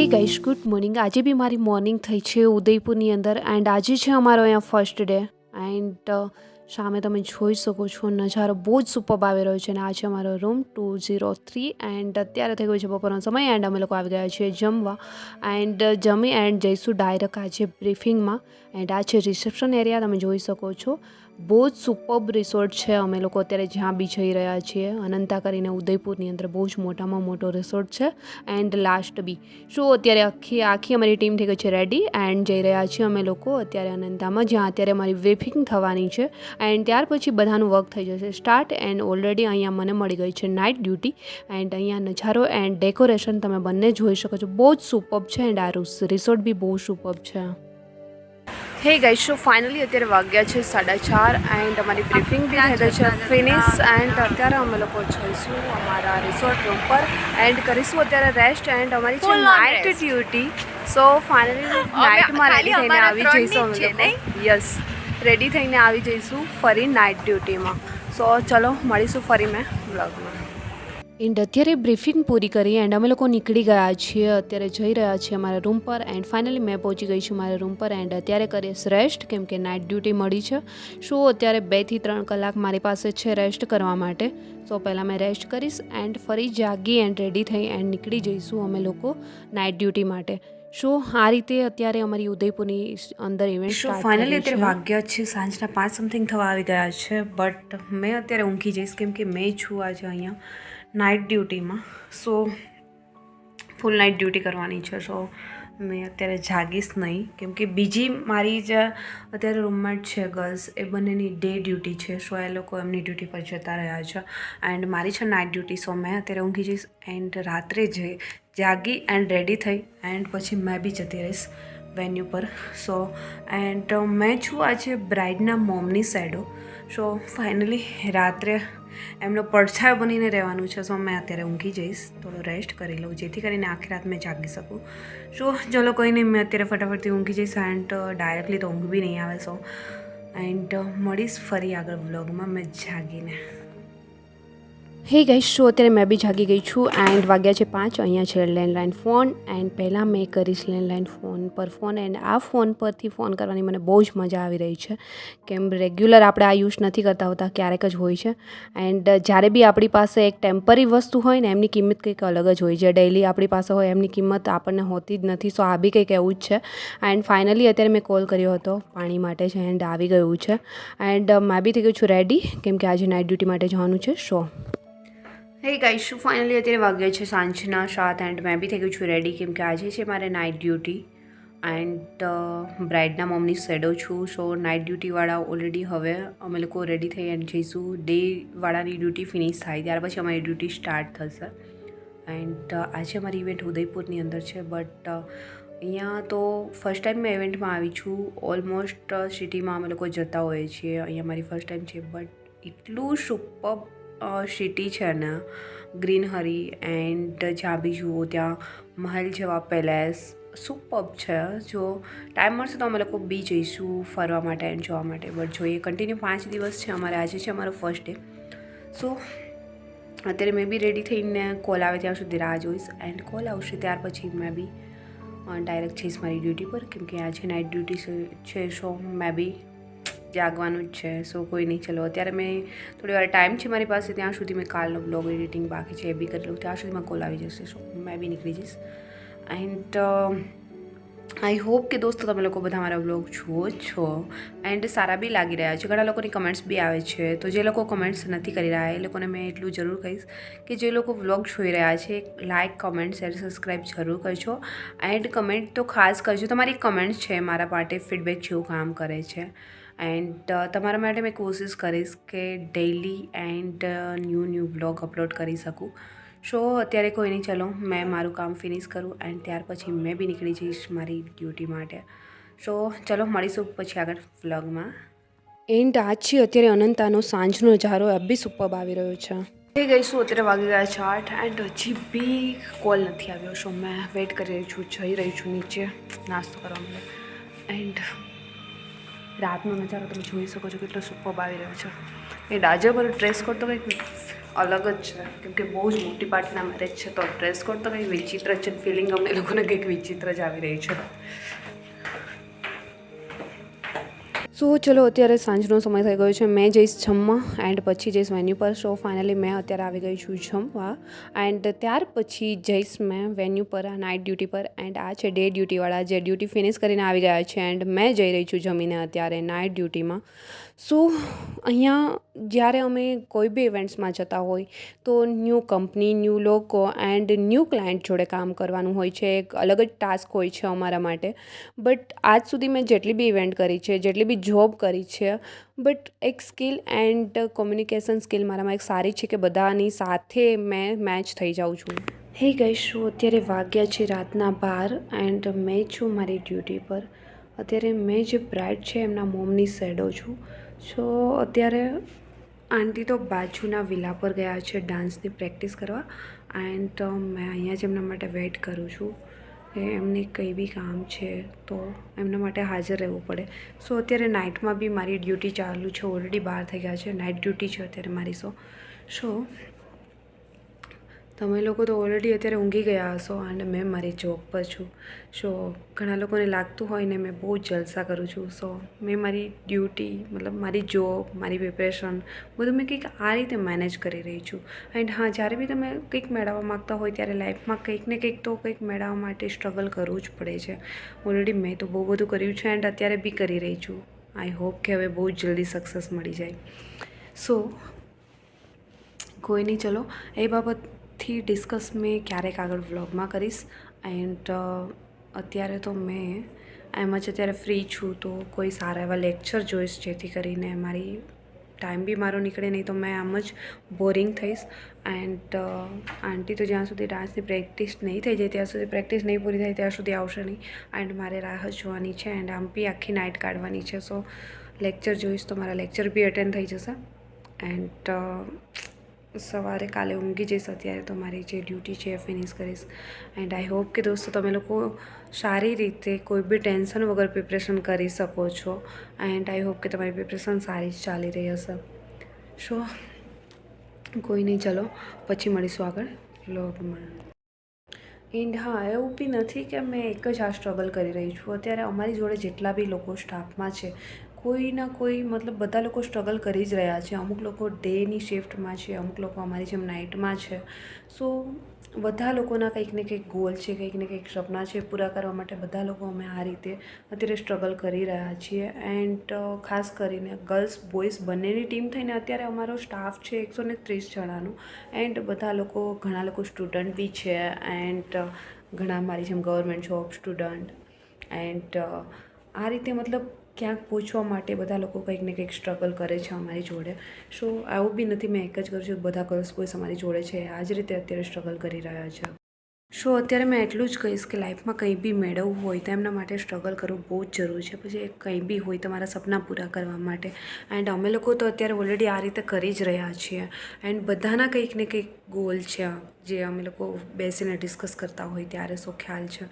હે ગાઈશ good morning આજે બી મારી મોર્નિંગ થઈ છે ઉદયપુરની અંદર એન્ડ આજે છે અમારો અહીંયા ફર્સ્ટ ડે એન્ડ સામે તમે જોઈ શકો છો, નજારો બહુ જ સુપર આવી રહ્યો છે અને આ છે અમારો room two zero three and અત્યારે થઈ ગયો છે બપોરનો સમય એન્ડ અમે લોકો આવી ગયા છીએ જમવા. એન્ડ જમી એન્ડ જઈશું ડાયરેક્ટ આજે બ્રીફિંગમાં એન્ડ આ છે રિસેપ્શન એરિયા તમે જોઈ શકો છો. બહુ જ સુપર્બ રિસોર્ટ છે. અમે લોકો અત્યારે જ્યાં બી જઈ રહ્યા છીએ અનંતા કરીને ઉદયપુરની અંદર બહુ જ મોટામાં મોટો રિસોર્ટ છે. એન્ડ લાસ્ટ બી. શું અત્યારે આખી આખી અમારી ટીમ થઈ ગઈ છે રેડી એન્ડ જઈ રહ્યા છીએ અમે લોકો અત્યારે અનંતામાં, જ્યાં અત્યારે અમારી વેફિંગ થવાની છે. એન્ડ ત્યાર પછી બધાનું વર્ક થઈ જશે. સ્ટાર્ટ એન્ડ ઓલરેડી અહીંયા મને મળી ગઈ છે નાઇટ ડ્યુટી એન્ડ અહીંયા નજારો એન્ડ ડેકોરેશન તમે બંને જોઈ શકો છો. બહુ જ સુપર્બ છે એન્ડ આ રિસોર્ટ બી બહુ સુપર્બ છે. હે ગાઈસ શો ફાઇનલી અત્યારે વાગ્યા છે સાડા ચાર એન્ડ અમારી બ્રીફિંગ બી થઈ છે ફિનિશ એન્ડ અત્યારે અમે લોકો જઈશું અમારા રિસોર્ટ રૂમ પર એન્ડ કરીશું અત્યારે રેસ્ટ એન્ડ અમારી છે નાઇટ ડ્યુટી સો ફાઇનલી નાઇટમાં રેડી થઈને આવી જઈશું અમે લોકો. યસ રેડી થઈને આવી જઈશું ફરી નાઇટ ડ્યુટીમાં સો ચલો મળીશું ફરી મેં બ્લોગમાં એન્ડ અત્યારે બ્રીફિંગ પૂરી કરી એન્ડ અમે લોકો નીકળી ગયા છીએ અત્યારે જઈ રહ્યા છીએ અમારા રૂમ પર એન્ડ ફાઇનલી મેં પહોંચી ગઈ છું મારા રૂમ પર એન્ડ અત્યારે કરીશ રેસ્ટ કેમ કે નાઇટ ડ્યુટી મળી છે. શું અત્યારે બેથી ત્રણ કલાક મારી પાસે છે રેસ્ટ કરવા માટે. સો પહેલાં મેં રેસ્ટ કરીશ એન્ડ ફરી જાગી એન્ડ રેડી થઈ એન્ડ નીકળી જઈશું અમે લોકો નાઇટ ડ્યુટી માટે. શો આ રીતે અત્યારે અમારી ઉદયપુરની અંદર ઇવેન્ટ શો ફાઇનલી અત્યારે વાગ્યા છે સાંજના પાંચ સમથિંગ થવા આવી ગયા છે બટ મેં અત્યારે ઊંઘી જઈશ કેમ કે મેં છું આજે અહીંયા. નાઇટ ડ્યુટીમાં. સો ફૂલ નાઇટ ડ્યુટી કરવાની છે. સો મેં અત્યારે જાગીશ નહીં. કેમ કે બીજી મારી જે અત્યારે રૂમમેટ છે ગર્લ્સ એ બંનેની ડે ડ્યુટી છે. સો એ લોકો એમની ડ્યુટી પર જતા રહ્યા છે. એન્ડ મારી છે નાઇટ ડ્યુટી સો મેં અત્યારે ઊંઘી જઈશ એન્ડ રાત્રે જઈ જાગી એન્ડ રેડી થઈ એન્ડ પછી મેં બી જતી રહીશ વેન્યુ પર. સો એન્ડ મેં છું આજે બ્રાઇડના મોમની સાઈડો સો ફાઇનલી રાત્રે એમનો પડછાયો બનીને રહેવાનું છે, સો મેં અત્યારે ઊંઘી જઈશ, થોડો રેસ્ટ કરી લઉં, જેથી કરીને આખી રાત મેં જાગી શકું. સો ચલો કોઈ નહીં, મેં અત્યારે ફટાફટથી ઊંઘી જઈશ એન્ડ ડાયરેક્ટલી તો ઊંઘ બી નહીં આવે, સો. એન્ડ મળીશ ફરી આગળ વ્લોગમાં મેં જાગીને. હે ગઈ શો અત્યારે મેં બી જાગી ગઈ છું એન્ડ વાગ્યા છે પાંચ. અહીંયા છે લેન્ડલાઇન ફોન એન્ડ પહેલાં મેં કરીશ લેન્ડલાઇન ફોન પર ફોન એન્ડ આ ફોન પરથી ફોન કરવાની મને બહુ જ મજા આવી રહી છે. કેમ રેગ્યુલર આપણે આ યુઝ નથી કરતા હોતા, ક્યારેક જ હોય છે. એન્ડ જ્યારે બી આપણી પાસે એક ટેમ્પરરી વસ્તુ હોય ને, એમની કિંમત કંઈક અલગ જ હોય. છે ડેઈલી આપણી પાસે હોય, એમની કિંમત આપણને હોતી જ નથી. સો આ બી કંઈક એવું જ છે. એન્ડ ફાઇનલી અત્યારે મેં કોલ કર્યો હતો પાણી માટે છે એન્ડ આવી ગયું છે. એન્ડ મેં બી થઈ ગયું છું રેડી કેમ કે આજે નાઇટ ડ્યુટી માટે જવાનું છે. શો હે ગાઈસ શું ફાઇનલી અત્યારે વાગ્યા છે સાંજના સાત એન્ડ મેં બી થઈ ગયું છું રેડી કેમ કે આજે છે મારે નાઇટ ડ્યુટી એન્ડ બ્રાઇડના મમ્મની સેડો છું સો નાઇટ ડ્યુટીવાળા ઓલરેડી હવે અમે લોકો રેડી થઈ એન્ડ જઈશું. ડેવાળાની ડ્યુટી ફિનિશ થાય, ત્યાર પછી અમારી ડ્યુટી સ્ટાર્ટ થશે. એન્ડ આજે અમારી ઇવેન્ટ ઉદયપુરની અંદર છે બટ અહીંયા તો ફર્સ્ટ ટાઈમ મેં ઇવેન્ટમાં આવી છું. ઓલમોસ્ટ સિટીમાં અમે લોકો જતા હોઈએ છીએ. અહીંયા મારી ફર્સ્ટ ટાઈમ છે બટ એટલું સુપર સિટી છે ને ગ્રીનહરી એન્ડ જ્યાં બી જુઓ ત્યાં, મહેલ જેવા પેલેસ સુપબ છે. જો ટાઈમ મળશે તો અમે લોકો બી જઈશું ફરવા માટે એન્ડ જોવા માટે. બટ જોઈએ કન્ટિન્યુ પાંચ દિવસ છે અમારે, આજે છે અમારો ફર્સ્ટ ડે સો અત્યારે મેં બી રેડી થઈને કોલ આવે ત્યાં સુધી રાહ જોઈશ એન્ડ કોલ આવશે ત્યાર પછી મેં બી ડાયરેક્ટ જઈશ મારી ડ્યુટી પર. કેમકે આજે નાઇટ ડ્યુટી છે સો મેં બી જાગવાનું જ છે સો કોઈ નહીં. ચલો, અત્યારે મેં થોડી વાર ટાઈમ છે મારી પાસે, ત્યાં સુધી મેં કાલનો બ્લોગ એડિટિંગ બાકી છે, એ બી કરી લઉં. ત્યાં સુધીમાં કોલ આવી જશે સો મેં બી નીકળી જઈશ. એન્ડ આઈ હોપ કે દોસ્તો, તમે લોકો બધા મારા બ્લોગ જુઓ છો. એન્ડ સારા બી લાગી રહ્યા છે. ઘણા લોકોની કમેન્ટ્સ બી આવે છે. તો જે લોકો કમેન્ટ્સ નથી કરી રહ્યા, એ લોકોને મેં એટલું જરૂર કહીશ કે જે લોકો વ્લોગ જોઈ રહ્યા છે લાઇક કમેન્ટ શેર સબસ્ક્રાઈબ જરૂર કરજો. એન્ડ કમેન્ટ તો ખાસ કરજો. તમારી કમેન્ટ્સ છે મારા માટે ફીડબેક જેવું કામ કરે છે. એન્ડ તમારા માટે મેં કોશિશ કરીશ કે daily and new new blog upload કરી શકું. સો અત્યારે કોઈ નહીં ચલો મેં મારું કામ ફિનિશ કરું એન્ડ ત્યાર પછી મેં બી નીકળી જઈશ મારી ડ્યુટી માટે. સો ચલો મળીશું પછી આગળ વ્લોગમાં એન્ડ આજ છે અત્યારે અનંતાનો સાંજનો નજારો એ બી સુપર આવી રહ્યો છે. એ ગઈશું અત્યારે વાગી ગયા છે આઠ એન્ડ હજી બી કોલ નથી આવ્યો. સો મેં વેઇટ કરી રહી છું જઈ રહી છું નીચે નાસ્તો કરવા માટે. એન્ડ રાતનો નજારો તમે જોઈ શકો છો કેટલો સુપર આવી રહ્યો છે. એ ડાજર પર ડ્રેસ કોડ તો કંઈક અલગ જ છે. કેમ કે બહુ જ મોટી પાર્ટીના મેરેજ છે, તો ડ્રેસ કોડ તો કંઈ વિચિત્ર છે. ફિલિંગ અમને લોકોને કંઈક વિચિત્ર જ આવી રહી છે. સો ચલો, અત્યારે સાંજનો સમય થઈ ગયો છે. મેં જઈશ જમવા એન્ડ પછી જઈશ વેન્યુ પર. સો ફાઇનલી મેં અત્યારે આવી ગઈ છું જમવા એન્ડ ત્યાર પછી જઈશ મેં વેન્યુ પર નાઇટ ડ્યુટી પર એન્ડ આ છે ડે ડ્યુટીવાળા જે ડ્યુટી ફિનિશ કરીને આવી ગયા છે એન્ડ મેં જઈ રહી છું જમીને અત્યારે નાઇટ ડ્યુટીમાં સો અહીંયા જ્યારે અમે કોઈ બી ઇવેન્ટ્સમાં જતા હોય તો ન્યૂ કંપની ન્યૂ લોકો એન્ડ ન્યૂ ક્લાયન્ટ જોડે કામ કરવાનું હોય છે. એક અલગ જ ટાસ્ક હોય છે અમારા માટે. બટ આજ સુધી મેં જેટલી બી ઇવેન્ટ કરી છે, જેટલી બી જોબ કરી છે. બટ એક સ્કિલ એન્ડ કોમ્યુનિકેશન સ્કિલ મારામાં એક સારી છે કે બધાની સાથે મેં મેચ થઈ જાઉં છું. હે ગઈ શું અત્યારે વાગ્યા છે રાતના બાર એન્ડ મેં છું મારી ડ્યુટી પર. અત્યારે મેં જે બ્રાઇડ છે એમના મોમની શેડો છું. સો અત્યારે આંટી તો બાજુના વિલા પર ગયા છે ડાન્સની પ્રેક્ટિસ કરવા એન્ડ મેં અહીંયા જ એમના માટે વેઇટ કરું છું. એમને કંઈ બી કામ છે, તો એમના માટે હાજર રહેવું પડે. સો અત્યારે નાઇટમાં બી મારી ડ્યુટી ચાલુ છે, ઓલરેડી બહાર થઈ ગયા છે, નાઇટ ડ્યુટી છે અત્યારે મારી, સો. સો તમે લોકો તો ઓલરેડી અત્યારે ઊંઘી ગયા હશો અને મેં મારી જોબ પર છું. સો ઘણા લોકોને લાગતું હોય ને મેં બહુ જલસા કરું છું. સો મેં મારી ડ્યુટી મતલબ મારી જોબ મારી પ્રિપરેશન બધું મેં કંઈક આ રીતે મેનેજ કરી રહી છું. એન્ડ હા, જ્યારે બી તમે કંઈક મેળવવા માગતા હોય ત્યારે લાઈફમાં કંઈક ને કંઈક તો કંઈક મેળવવા માટે સ્ટ્રગલ કરવું જ પડે છે. ઓલરેડી મેં તો બહુ બધું કર્યું છે એન્ડ અત્યારે બી કરી રહી છું. આઈ હોપ કે હવે બહુ જલ્દી સક્સેસ મળી જાય. સો કોઈ નહીં, ચલો. એ બાબતથી ડિસ્કસ મેં ક્યારેક આગળ વ્લોગમાં કરીશ એન્ડ અત્યારે તો મેં, એમ જ અત્યારે ફ્રી છું તો કોઈ સારા એવા લેક્ચર જોઈશ જેથી કરીને મારી ટાઈમ બી મારો નીકળે નહીં તો મેં આમ જ બોરિંગ થઈશ એન્ડ આંટી તો જ્યાં સુધી ડાન્સની પ્રેક્ટિસ નહીં થઈ જાય, ત્યાં સુધી પ્રેક્ટિસ નહીં પૂરી થાય ત્યાં સુધી આવશે નહીં એન્ડ મારે રાહ જોવાની છે એન્ડ આમ બી આખી નાઇટ કાઢવાની છે. સો, લેક્ચર જોઈશ તો મારા લેક્ચર બી અટેન્ડ થઈ જશે એન્ડ સવારે કાલે ઊંઘી જઈશ અત્યારે તો મારી જે ડ્યુટી છે એ ફિનિશ કરીશ. એન્ડ આઈ હોપ કે દોસ્તો તમે લોકો સારી રીતે કોઈ બી ટેન્શન વગર પ્રિપરેશન કરી શકો છો. એન્ડ આઈ હોપ કે તમારી પ્રિપરેશન સારી જ ચાલી રહી હશે. સો કોઈ નહીં, ચલો, પછી મળીશું આગળ વ્લોગમાં એન્ડ હા, એવું બી નથી કે મેં એક જ આ સ્ટ્રગલ કરી રહી છું. અત્યારે અમારી જોડે જેટલા બી લોકો સ્ટાફમાં છે કોઈના કોઈ મતલબ બધા લોકો સ્ટ્રગલ કરી જ રહ્યા છે. અમુક લોકો ડેની શિફ્ટમાં છે, અમુક લોકો અમારી જેમ નાઇટમાં છે. સો બધા લોકોના કંઈક ને કંઈક ગોલ છે, કંઈક ને કંઈક સપના છે પૂરા કરવા માટે બધા લોકો અમે આ રીતે અત્યારે સ્ટ્રગલ કરી રહ્યા છીએ. એન્ડ ખાસ કરીને ગર્લ્સ બોયઝ બંનેની ટીમ થઈને અત્યારે અમારો સ્ટાફ છે એકસો ને ત્રીસ જણાનો. એન્ડ બધા લોકો, ઘણા લોકો સ્ટુડન્ટ બી છે. એન્ડ ઘણા મારી જેમ ગવર્મેન્ટ જોબ સ્ટુડન્ટ એન્ડ આ રીતે મતલબ ક્યાંક પહોંચવા માટે બધા લોકો કંઈક ને કંઈક સ્ટ્રગલ કરે છે અમારી જોડે. સો આવું બી નથી, મેં એક જ કરું છું. બધા ગર્લ્સ બોયસ અમારી જોડે છે. આ જ રીતે અત્યારે સ્ટ્રગલ કરી રહ્યા છે. સો અત્યારે મેં એટલું જ કહીશ કે લાઈફમાં કંઈ બી મેળવવું હોય તો એમના માટે સ્ટ્રગલ કરવું બહુ જ જરૂરી છે. પછી કંઈ બી હોય તમારા સપના પૂરા કરવા માટે. એન્ડ અમે લોકો તો અત્યારે ઓલરેડી આ રીતે કરી જ રહ્યા છીએ. એન્ડ બધાના કંઈક ને કંઈક ગોલ છે, જે અમે લોકો બેસીને ડિસ્કસ કરતા હોય ત્યારે સો ખ્યાલ છે.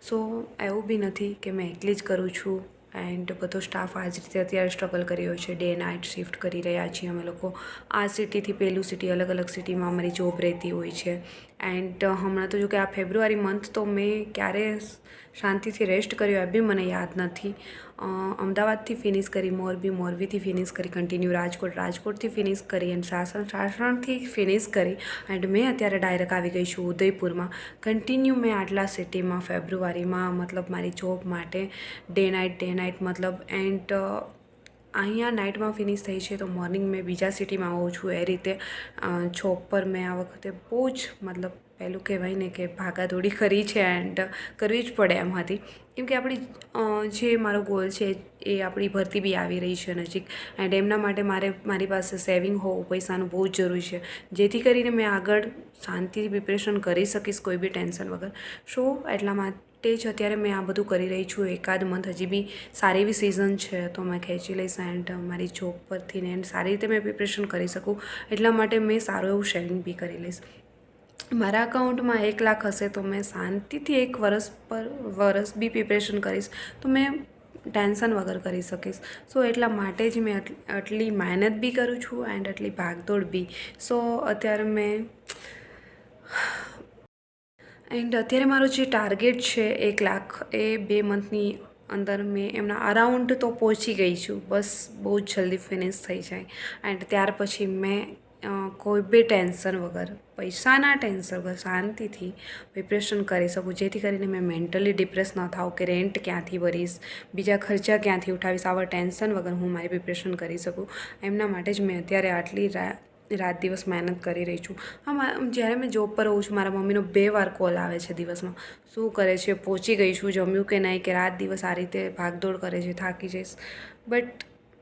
સો એવું બી નથી કે મેં એકલી જ કરું છું. એન્ડ બધો સ્ટાફ આ જ રીતે અત્યારે સ્ટ્રગલ કરી રહ્યો છે. ડે નાઇટ શિફ્ટ કરી રહ્યા છીએ અમે લોકો. આ સિટીથી પેલું સિટી અલગ અલગ સિટીમાં અમારી જોબ રહેતી હોય છે. એન્ડ હમણાં તો જો કે આ ફેબ્રુઆરી મંથ તો મેં ક્યારે શાંતિથી રેસ્ટ કર્યો એ બી મને યાદ નથી. અમદાવાદથી ફિનિશ કરી મોરબી, મોરબીથી ફિનિશ કરી કન્ટિન્યુ રાજકોટ. રાજકોટથી ફિનિશ કરી એન્ડ સાસણ, સાસણથી ફિનિશ કરી એન્ડ મેં અત્યારે ડાયરેક્ટ આવી ગઈ છું ઉદયપુરમાં. કન્ટિન્યુ મેં આટલા સિટીમાં ફેબ્રુઆરીમાં મતલબ મારી જોબ માટે ડે નાઇટ ડે નાઇટ મતલબ એન્ડ અહીંયા નાઇટમાં ફિનિશ થઈ છે, તો મોર્નિંગ મેં બીજા સિટીમાં આવું છું. એ રીતે જોબ પર મેં આ વખતે બહુ જ મતલબ પહેલું કહેવાય ને કે ભાગાદોડી કરી છે એન્ડ કરવી જ પડે એમ હતી કેમ આપણી જે મારો ગોલ છે એ આપણી ભરતી બી આવી રહી છે નજીક. એન્ડ એમના માટે મારે, મારી પાસે સેવિંગ હોવું, પૈસાનું બહુ જ જરૂરી છે. જેથી કરીને મેં આગળ શાંતિથી પ્રિપરેશન કરી શકીશ કોઈ બી ટેન્શન વગર. સો એટલા જ અત્યારે મેં આ બધું કરી રહી છું. એકાદ મંથ હજી બી સારી એવી સિઝન છે. તો મેં ખેંચી લઈશ એન્ડ મારી જોબ પરથી ને એન્ડ સારી રીતે મેં પ્રિપરેશન કરી શકું. એટલા માટે મેં સારું એવું શેરિંગ બી કરી લઈશ. મારા અકાઉન્ટમાં એક લાખ હશે તો મેં શાંતિથી એક વરસ પર, વરસ બી પ્રિપરેશન કરીશ તો મેં ટેન્શન વગર કરી શકીશ. સો એટલા માટે જ મેં આટલી મહેનત બી કરું છું એન્ડ આટલી ભાગદોડ બી. સો અત્યારે મેં એન્ડ અત્યારે મારો જે ટાર્ગેટ છે એક લાખ એ બે મંથની અંદર મેં એમના અરાઉન્ડ તો પહોંચી ગઈ છું. બસ બહુ જ જલ્દી ફિનિશ થઈ જાય. એન્ડ ત્યાર પછી મેં કોઈ બી ટેન્શન વગર, પૈસાના ટેન્શન વગર શાંતિથી પ્રિપરેશન કરી શકું. જેથી કરીને મેં મેન્ટલી ડિપ્રેસ ન થાઉં કે રેન્ટ ક્યાંથી ભરીશ, બીજા ખર્ચા ક્યાંથી ઉઠાવીશ, આવા ટેન્શન વગર હું મારી પ્રિપરેશન કરી શકું. એમના માટે જ મેં અત્યારે આટલી રાત દિવસ મહેનત કરી રહી છું. હા જ્યારે મેં જોબ પર હોઉં છું, મારા મમ્મીનો બે વાર કોલ આવે છે દિવસમાં. શું કરે છે, પહોંચી ગઈ છું, જમ્યું કે નહીં, કે રાત દિવસ આ રીતે ભાગદોડ કરે છે, થાકી જઈશ. બટ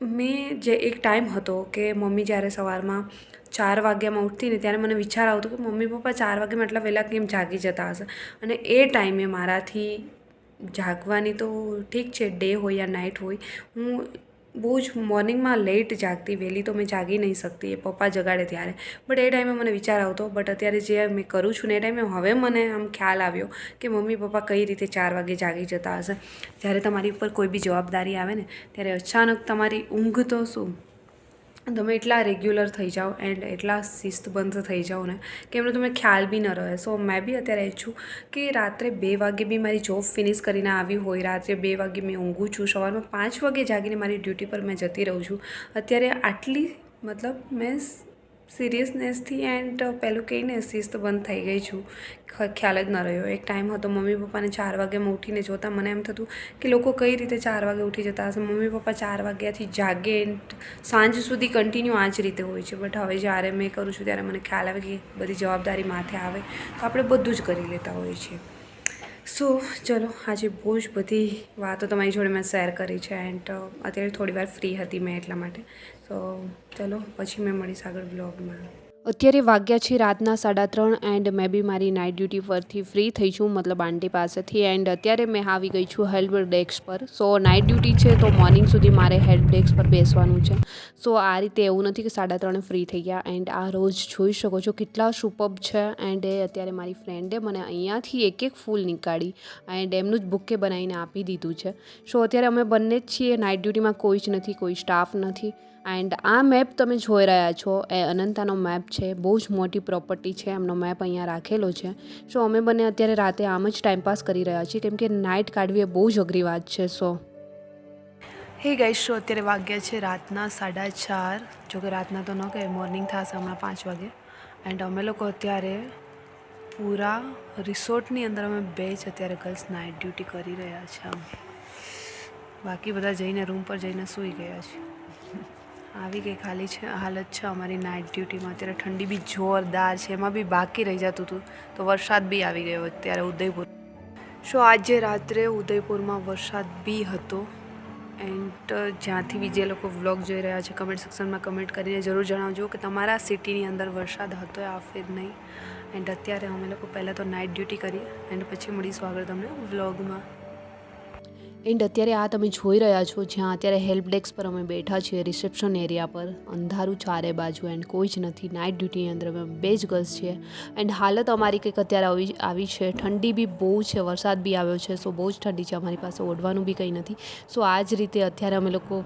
મેં જે એક ટાઈમ હતો કે મમ્મી જ્યારે સવારમાં ચાર વાગ્યામાં ઉઠતી ને ત્યારે મને વિચાર આવતો કે મમ્મી પપ્પા ચાર વાગ્યામાં એટલા વહેલા કેમ જાગી જતા હશે? અને એ ટાઈમે મારાથી જાગવાની તો ઠીક છે, ડે હોય યા નાઇટ હોય, હું બહુ જ મોર્નિંગમાં લેટ જાગતી, વહેલી તો મેં જાગી નહીં શકતી, એ પપ્પા જગાડે ત્યારે. બટ એ ટાઈમે મને વિચાર આવતો, બટ અત્યારે જે મેં કરું છું ને એ ટાઈમે હવે મને આમ ખ્યાલ આવ્યો કે મમ્મી, પપ્પા કઈ રીતે ચાર વાગે જાગી જતા હશે. જ્યારે તમારી ઉપર કોઈ બી જવાબદારી આવે ને, ત્યારે અચાનક તમારી ઊંઘ તો શું? તમે એટલા રેગ્યુલર થઈ જાઓ એન્ડ એટલા શિસ્તબંધ થઈ જાઓ ને, કે એમનો તમને ખ્યાલ બી ન રહે. સો મેં બી અત્યારે એ છું કે રાત્રે બે વાગે બી મારી જોબ ફિનિશ કરીને આવી હોય, રાત્રે બે વાગે મેં ઊંઘું છું, સવારમાં પાંચ વાગે જાગીને મારી ડ્યુટી પર મેં જતી રહું છું. અત્યારે આટલી, મતલબ મેં સિરિયસનેસથી એન્ડ પહેલું કહીને શિસ્તબંધ થઈ ગઈ છું. ખ્યાલ જ ન રહ્યો. એક ટાઈમ હતો, મમ્મી પપ્પાને ચાર વાગ્યામાં ઉઠીને જોતા, મને એમ થતું કે લોકો કઈ રીતે ચાર વાગે ઉઠી જતા હશે? મમ્મી પપ્પા ચાર વાગ્યાથી જાગે એન્ડ સાંજ સુધી કન્ટિન્યુ આ જ રીતે હોય છે. બટ હવે જ્યારે મેં કરું છું, ત્યારે મને ખ્યાલ આવે કે બધી જવાબદારી માથે આવે. તો આપણે બધું જ કરી લેતા હોઈએ છીએ સો ચલો, આજે બહુ જ બધી વાતો તમારી જોડે મેં શેર કરી છે એન્ડ અત્યારે થોડી વાર ફ્રી હતી મેં એટલા માટે. સો ચલો, પછી મેં મળીશ આગળ બ્લોગમાં અત્યારે વાગ્યા છે રાતના સાડા ત્રણ એન્ડ મેં બી મારી નાઇટ ડ્યુટી પરથી ફ્રી થઈ છું, મતલબ આંટી પાસેથી. એન્ડ અત્યારે મેં આવી ગઈ છું હેલ્પ ડેસ્ક પર. સો નાઇટ ડ્યુટી છે તો મોર્નિંગ સુધી મારે હેલ્પ ડેસ્ક પર બેસવાનું છે. સો આ રીતે એવું નથી કે સાડા ત્રણે ફ્રી થઈ ગયા. એન્ડ આ રોજ જોઈ શકો છો કેટલા સુપબ છે. એન્ડ એ અત્યારે મારી ફ્રેન્ડે મને અહીંયાથી એક એક ફૂલ નીકાળી એન્ડ એમનું જ બુકે બનાવીને આપી દીધું છે. સો અત્યારે અમે બંને જ છીએ. નાઇટ ડ્યુટીમાં કોઈ જ નથી, કોઈ સ્ટાફ નથી. એન્ડ આ મેપ તમે જોઈ રહ્યા છો, એ અનંતાનો મેપ છે, બહુ જ મોટી પ્રોપર્ટી છે, એમનો મેપ અહીંયા રાખેલો છે. સો અમે બંને અત્યારે રાતે આમ જ ટાઈમપાસ કરી રહ્યા છીએ, કેમ કે નાઇટ કાઢવી એ બહુ જ અઘરી વાત છે સો હે ગાઈશ શો અત્યારે વાગ્યા છે રાતના સાડા ચાર, જોકે રાતના તો ન કહે મોર્નિંગ થશે હમણાં પાંચ વાગે. એન્ડ અમે લોકો અત્યારે પૂરા રિસોર્ટની અંદર અમે બે જ અત્યારે ગર્લ્સ નાઇટ ડ્યુટી કરી રહ્યા છે. બાકી બધા જઈને રૂમ પર જઈને સૂઈ ગયા છે. આવી ગઈ ખાલી છે, હાલત છે અમારી નાઇટ ડ્યુટીમાં અત્યારે ઠંડી બી જોરદાર છે, એમાં બી બાકી રહી જતું હતું તો વરસાદ બી આવી ગયો અત્યારે ઉદયપુર. શો આજે રાત્રે ઉદયપુરમાં વરસાદ બી હતો? એન્ડ જ્યાંથી બી જે લોકો વ્લોગ જોઈ રહ્યા છે કમેન્ટ સેક્શનમાં કમેન્ટ કરીને જરૂર જણાવજો કે તમારા સિટીની અંદર વરસાદ હતો આ ફેર નહીં. એન્ડ અત્યારે અમે લોકો પહેલાં તો નાઇટ ડ્યુટી કરીએ એન્ડ પછી મળીશું આગળ તમને વ્લોગમાં એન્ડ અત્યારે આ તમે જોઈ રહ્યા છો, જ્યાં અત્યારે હેલ્પ ડેસ્ક પર અમે બેઠા છીએ રિસેપ્શન એરિયા પર. અંધારું ચારે બાજુ એન્ડ કોઈ જ નથી. નાઇટ ડ્યુટીની અંદર અમે બે જ ગર્લ્સ છીએ. એન્ડ હાલત અમારી કંઈક અત્યારે આવી આવી છે. ઠંડી બી બહુ છે, વરસાદ બી આવ્યો છે સો બહુ જ ઠંડી છે. અમારી પાસે ઓઢવાનું બી કંઈ નથી. સો આ જ રીતે અત્યારે અમે લોકો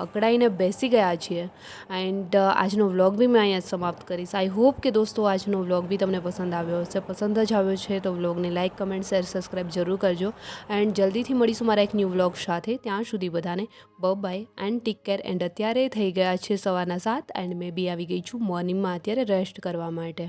અકળાઈને બેસી ગયા છીએ. એન્ડ આજનો વ્લોગ બી મેં અહીંયા સમાપ્ત કરીશ. આઈ હોપ કે દોસ્તો આજનો વ્લોગ બી તમને પસંદ આવ્યો હશે. પસંદ જ આવ્યો છે તો વ્લોગને લાઇક કમેન્ટ શેર સબસ્ક્રાઈબ જરૂર કરજો. એન્ડ જલ્દીથી મળીશું મારા એક ન્યૂ વ્લોગ સાથે. ત્યાં સુધી બધાને બ bye and take care and અત્યારે થઈ ગયા છે સવારના સાત એન્ડ મેં બી આવી ગઈ છું મોર્નિંગમાં અત્યારે રેસ્ટ કરવા માટે.